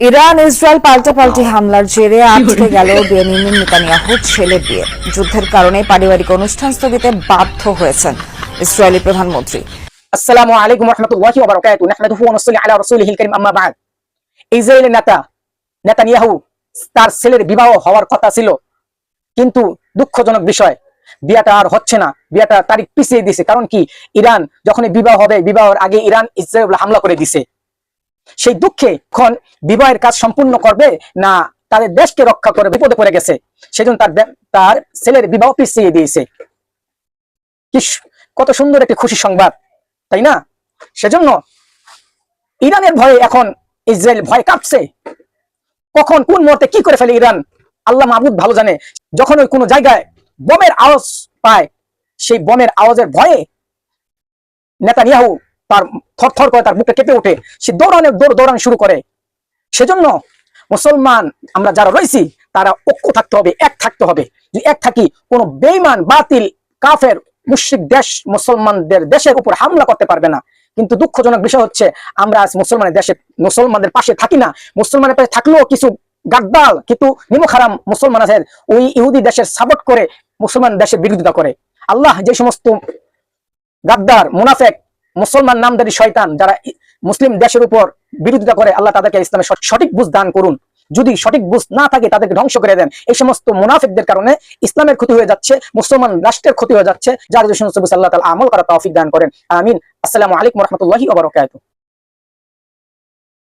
Iran Israel পাল্টাপাল্টি হামলার জেরে আটকে গেল বেনিমিন নেতানিয়াহুর ছেলে বিয়ে। যুদ্ধের কারণে পারিবারিক অনুষ্ঠান স্থগিতে বাধ্য হয়েছেন ইসরায়েলি প্রধানমন্ত্রী। আসসালামু আলাইকুম রহমতুল্লাহি ওয়া বারাকাতুহু নাহমাদুহু ওয়া নুসাল্লি আলা রাসূলিহিল কারীম আম্মা বা'দ। ইসরায়েলের নেতা নেতানিয়াহু তার ছেলের বিবাহ হওয়ার কথা ছিল। কিন্তু দুঃখজনক বিষয় বিয়াটা আর হচ্ছে না। বিয়াটা তারিখ পিছিয়ে দিছে কারণ কি? ইরান যখন বিবাহ হবে বিবাহের আগে ইরান ইসরায়েল হামলা করে দিছে। সেই দুঃখে এখন বিবাহের কাজ সম্পূর্ণ করবে না, তাদের দেশকে রক্ষা করে বিপদে পড়ে গেছে। সেজন্য তার তার ছেলের বিবাহ পিছিয়ে দিয়েছে। কত সুন্দর একটি খুশি সংবাদ, তাই না? সেজন্য ইরানের ভয়ে এখন ইসরায়েল ভয় কাঁপছে। কখন, কোন মুহূর্তে কি করে ফেলে ইরান? আল্লাহ মাহবুদ ভালো জানে, যখন ওই কোনো জায়গায় বোমের আওয়াজ পায়, সেই বোমের আওয়াজের ভয়ে নেতানিয়াহু তার থরথর করে তার বুকটা কেঁপে ওঠে। সে দৌড়ানে দৌড় দৌড়ানো শুরু করে। সেজন্য মুসলমান আমরা যারা রয়েছি, তারা ঐক্য থাকতে হবে, এক থাকতে হবে। যদি এক থাকি, কোনো বেইমান বাতিল, কাফের, মুশ্রিক দেশ, মুসলমানদের দেশের উপর হামলা করতে পারবে না। কিন্তু দুঃখজনক বিষয় হচ্ছে, আমরা আজ মুসলমানের দেশে, মুসলমানদের পাশে থাকি না। মুসলমানের পাশে থাকলেও কিছু গাদ্দাল কিন্তু নিমখারাম মুসলমান আছে, ওই ইহুদি দেশের সাপোর্ট করে মুসলমান দেশের বিরোধিতা করে। আল্লাহ যে সমস্ত গাদ্দার, মুনাফেক মুসলমান নামদারি শয়তান যারা মুসলিম দেশের উপর বিরোধিতা করে, আল্লাহ তাদেরকে ইসলামের সঠিক বুঝ দান করুন। যদি সঠিক বুঝ না থাকে, তাদেরকে ধ্বংস করে দেন। এই সমস্ত মুনাফিকদের কারণে ইসলামের ক্ষতি হয়ে যাচ্ছে, মুসলমান রাষ্ট্রের ক্ষতি হয়ে যাচ্ছে, যার সমস্ত আল্লাহ তালা আমল করা তৌফিক দান করেন। আমিন। আসসালামু আলাইকুম রহমতুল্লাহি